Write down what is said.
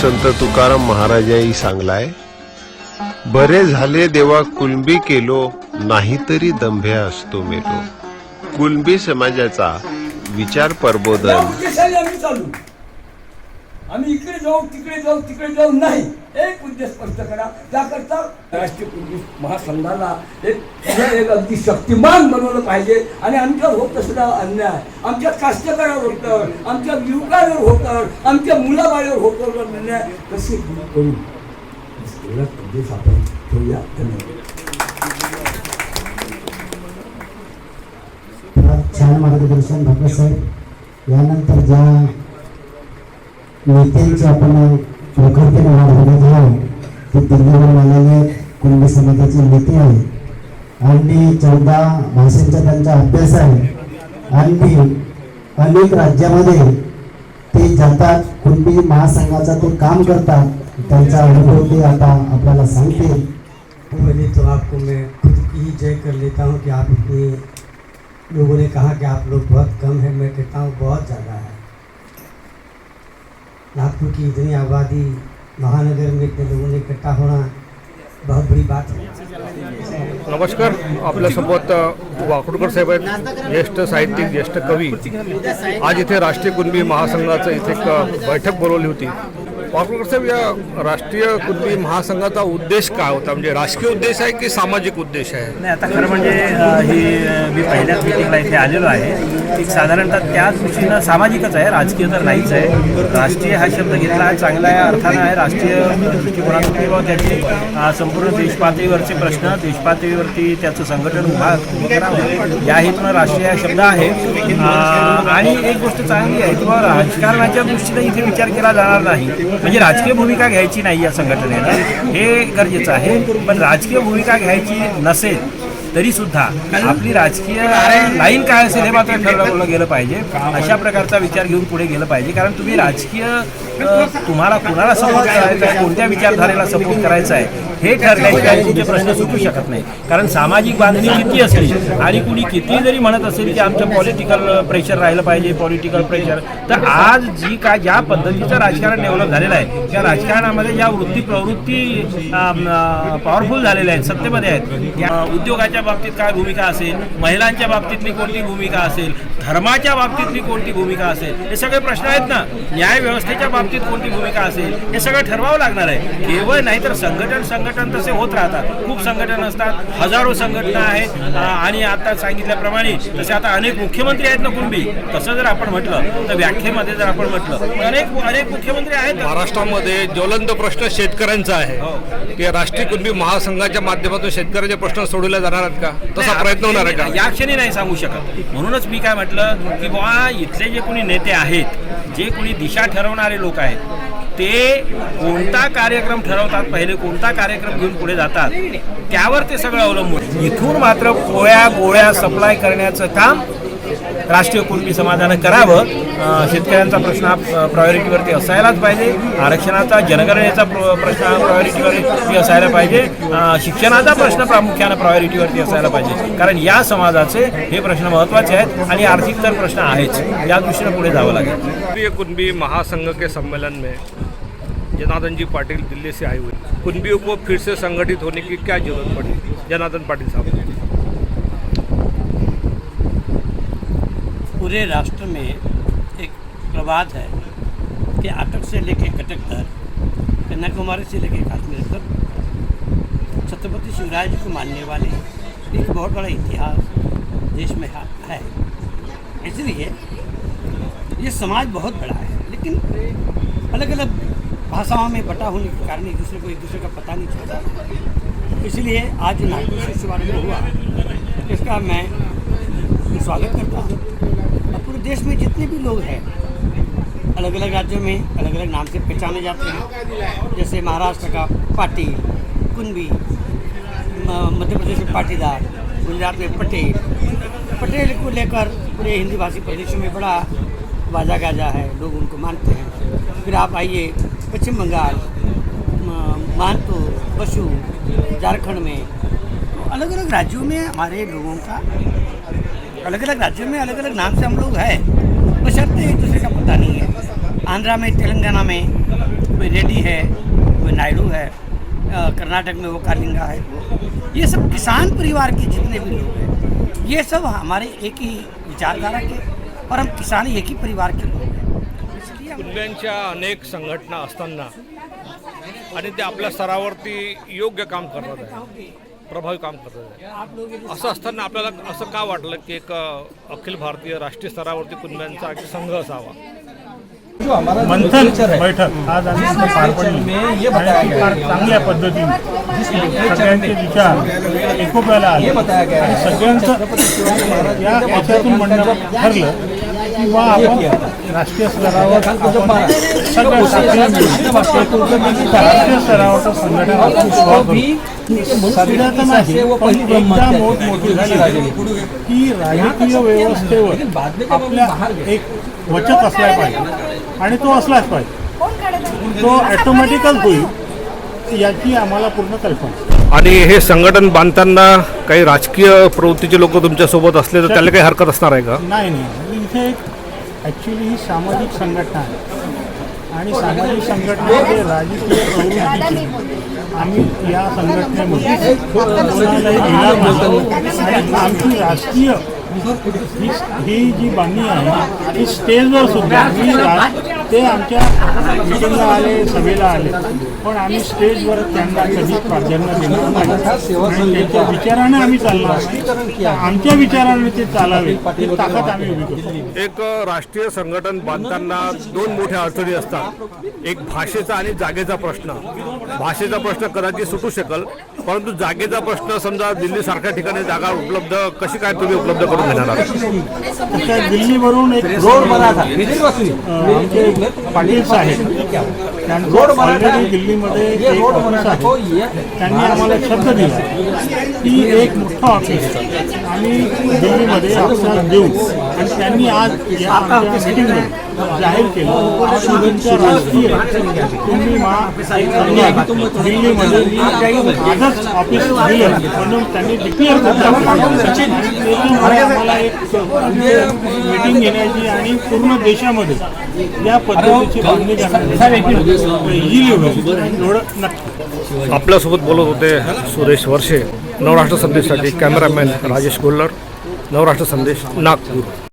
संत तुकाराम महाराजांनी सांगलाय बरे झाले देवा कुलबी केलो नाहीतरी दंभ्या असतो मेलो. कुलबी समाजाचा विचार परबोधन प्रबोधन आम्ही इकडे जाऊ तिकडे जाऊ तिकडे जाऊ नाही. एक उद्देश स्पष्ट करा. त्याकरता राष्ट्रीय पोलीस महासंघाला एक एक अगदी शक्तिमान बनवलं पाहिजे. आणि आमच्यावर होत असलेला अन्याय. आमच्या कास्तकारावर होतं आमच्या युवकांवर होतं आमच्या मुलाबाळीवर होतं अन्याय. कसे करू एवढा उद्देश आपण ठेवूया. धन्यवाद. छान मार्गदर्शन डॉक्टर साहेब. यानंतर ज्या नेत्यांची आपण वाढ होण्यात आहे ते त्यांचा अभ्यास आहे आणि अनेक राज्यामध्ये ते ते काम त्यांचा अनुभव ते आता आपल्याला सांगतील पहले तो आपको मैं खुद ही जय कर लेता हूँ कि आप इतने लोगों ने कहा कि आप लोग बहुत कम है, मैं कहता हूँ बहुत ज़्यादा है. नागपुर की इतनी आबादी महानगर में इतने लोगों ने इकट्ठा होना बहुत बड़ी बात है। नमस्कार आपल्यासोबत अ, साहेब आहेत ज्येष्ठ साहित्यिक ज्येष्ठ कवी. आज इथे राष्ट्रीय कुणबी महासंघाचं इथे एक बैठक बोलवली होती. पापलकर साहेब या राष्ट्रीय कुणबी महासंघाचा उद्देश काय होता? म्हणजे राजकीय उद्देश आहे की सामाजिक उद्देश आहे? नाही आता खरं म्हणजे ही मी पहिल्याच मिटिंगला इथे आलेलो आहे. एक साधारणतः त्याच दृष्टीनं सामाजिकच आहे राजकीय तर नाहीच आहे. राष्ट्रीय हा शब्द घेतला आहे चांगला आहे अर्थानं आहे राष्ट्रीय दृष्टिकोनातून किंवा त्याचे संपूर्ण देशपातळीवरचे प्रश्न देशपातळीवरती त्याचं संघटन उभा करावं या हेतून राष्ट्रीय हा शब्द आहे. आणि एक गोष्ट चांगली आहे किंवा राजकारणाच्या दृष्टीने इथे विचार केला जाणार नाही. म्हणजे राजकीय भूमिका घ्यायची नाही या संघटनेनं हे गरजेचं आहे. पण राजकीय भूमिका घ्यायची नसेल तरी सुद्धा आपली राजकीय लाईन काय असेल हे मात्र ठरवलं गेलं पाहिजे. अशा प्रकारचा विचार घेऊन पुढे गेलं पाहिजे. कारण तुम्ही राजकीय तुम्हाला कुणाला सपोर्ट करायचा आहे कोणत्या विचारधारेला सपोर्ट करायचा आहे हे ठरल्याशिवाय तुमचे प्रश्न सुटू शकत नाही. कारण सामाजिक बांधणी किती असली आणि कुणी किती जरी म्हणत असेल की आमचं पॉलिटिकल प्रेशर राहिलं पाहिजे पॉलिटिकल प्रेशर तर आज जी काय ज्या पद्धतीचं राजकारण डेव्हलप झालेलं आहे त्या राजकारणामध्ये ज्या वृत्ती प्रवृत्ती पॉवरफुल झालेल्या आहेत सत्तेमध्ये आहेत उद्योगाच्या बाबतीत काय भूमिका असेल महिलांच्या बाबतीतली कोणती भूमिका असेल धर्माच्या बाबतीतली कोणती भूमिका असेल हे सगळे प्रश्न आहेत ना. न्याय व्यवस्थेच्या बाबतीत कोणती भूमिका असेल हे सगळं ठरवावं लागणार आहे. केवळ नाहीतर संघटन संघटन तसे होत राहतात. खूप संघटन असतात हजारो संघटना आहेत आणि आता सांगितल्याप्रमाणे तसे आता अनेक मुख्यमंत्री आहेत ना कुणबी? तसं जर आपण म्हटलं तर व्याख्येमध्ये जर आपण म्हटलं अनेक अनेक मुख्यमंत्री आहेत. महाराष्ट्रामध्ये ज्वलंत प्रश्न शेतकऱ्यांचा आहे. की राष्ट्रीय कुणबी महासंघाच्या माध्यमातून शेतकऱ्याचे प्रश्न सोडवले जाणार आहेत का? तसा प्रयत्न होणार आहे का? या क्षणी नाही सांगू शकत. म्हणूनच मी काय म्हटलं की बुवा इथले जे कोणी नेते आहेत जे कोणी दिशा ठरवणारे लोक आहेत ते कोणता कार्यक्रम ठरवतात पहिले कोणता कार्यक्रम घेऊन पुढे जातात त्यावर ते सगळं अवलंबून इथून मात्र पोळ्या गोळ्या सप्लाय करण्याचं काम राष्ट्रीय कुणबी समाजानं करावं शेतकऱ्यांचा प्रश्न हा प्रायोरिटीवरती असायलाच पाहिजे. आरक्षणाचा जनगणनेचा प्रश्न हा प्रायोरिटीवरती असायला पाहिजे. शिक्षणाचा प्रश्न प्रामुख्यानं प्रायोरिटीवरती असायला पाहिजे. कारण या समाजाचे हे प्रश्न महत्त्वाचे आहेत आणि आर्थिक तर प्रश्न आहेच. या दृष्टीनं पुढे जावं लागेल. राष्ट्रीय कुणबी महासंघ के सम्मेलन में जनार्दन जी पाटिल दिल्ली से आए हुए। कुणबियों को फिर से संगठित होने की क्या जरूरत पड़ी? जनार्दन पाटिल साहब। पूरे राष्ट्र में एक प्रवाद है कि अटक से लेके कटक तक, कन्याकुमारी से लेके कश्मीर तक, छत्रपति शिवराज जी को मानने वाले एक बहुत बड़ा इतिहास देश में है। इसलिए ये समाज बहुत बड़ा है, लेकिन अलग अलग भाषाओं में बटा होने के कारण एक दूसरे को एक दूसरे का पता नहीं चलता इसलिए आज नागपुर से शुभारंभ हुआ, इसका मैं स्वागत करता हूँ देश में जितने भी लोग हैं अलग अलग राज्यों में अलग अलग नाम से पहचाने जाते हैं। जैसे महाराष्ट्र का पाटिल म- मध्य प्रदेश में पाटीदार, गुजरात में पटेल। पटेल को लेकर पूरे हिंदी भाषी प्रदेशों में बड़ा बाजा गाजा है, लोग उनको मानते हैं। फिर आप आइए पश्चिम बंगाल मानतो बसु झारखंड में। तो अलग अलग राज्यों में हमारे लोगों का अलग अलग राज्यों में अलग अलग नाम से हम लोग हैं। बशर्ते एक दूसरे का पता नहीं है। आंध्रा में तेलंगाना में कोई रेड्डी है कोई नायडू है कर्नाटक में वो कालिंगा है। ये सब किसान परिवार के जितने भी लोग हैं ये सब हमारे एक ही विचारधारा के और हम किसान एक ही परिवार के लोग हैं। कुल्ल्यांच्या अनेक संघटना असताना आणि ते आपल्या स्तरावरती योग्य काम करतात आहे. प्रभावी काम करत आहे. असं असताना आपल्याला असं का वाटलं की एक अखिल भारतीय राष्ट्रीय स्तरावरती कुणब्यांचा संघ असावा? मंथन बैठक. आज आम्ही पार पडली. आणि चांगल्या पद्धतीने सगळ्यांचे विचार एकोप्याला आले. आणि सगळ्यांचं या याच्यातून म्हणणं ठरलं आपण राष्ट्रीय स्तरावर सगळ्या राष्ट्रीय संघटन सध्याचं नाही पण एकदा मोठमोठी झाली की राजकीय व्यवस्थेवर आपल्या एक वचक असला पाहिजे. आणि तो असलाच पाहिजे. तो ॲटोमॅटिकच होईल. याची आम्हाला पूर्ण कल्पना. आणि हे संघटन बांधताना काही राजकीय प्रवृत्तीचे लोक तुमच्यासोबत असले तर त्याला काही हरकत असणार आहे का? नाही नाही. इथे एक ॲक्च्युली ही सामाजिक संघटना आहे. आणि सामाजिक संघटनेमध्ये राजकीय प्रवृत्तीची आम्ही या संघटनेमध्ये कोणालाही घेणार नाही. आणि आमची राष्ट्रीय ही ही जी बांधणी आहे ती स्टेजवर सुद्धा रा ते आमच्या मिटिंगला आले सभेला आले. पण आम्ही स्टेजवर त्यांना कधी प्राधान्य देणार नाही. आणि त्यांच्या विचाराने आम्ही चालणार आमच्या विचाराने ते चालावे. ही ताकद आम्ही उभी करतो. एक राष्ट्रीय संघटन बांधताना दोन मोठ्या अडचणी असतात. एक भाषेचा आणि जागेचा प्रश्न. भाषेचा प्रश्न कदाचित सुटू शकेल परंतु जागेचा प्रश्न समजा दिल्ली सारख्या ठिकाणी जागा उपलब्ध कशी काय तुम्ही उपलब्ध करून देणार दिल्लीवरून एक रोड बना आमचे पाटील साहेब त्यांचं ऑलरेडी दिल्लीमध्ये एक ऑफिस आहे त्यांनी आम्हाला शब्द दिला की एक मोठं ऑफिस आम्ही दिल्लीमध्ये आपल्याला देऊ आणि त्यांनी आज या आमच्या मिटिंगमध्ये जाहीर केलं तुमच्या राष्ट्रीय दिल्लीमध्ये आजच ऑफिस दिलं म्हणून त्यांनी डिक्लेअर आम्हाला एक मीटिंग घेण्याची आणि पूर्ण देशामध्ये या पद्धतीची आपल्यासोबत बोलत होते सुरेश वर्षे नवराष्ट्र संदेशसाठी कॅमेरामॅन राजेश गोल्लर नवराष्ट्र संदेश नागपूर.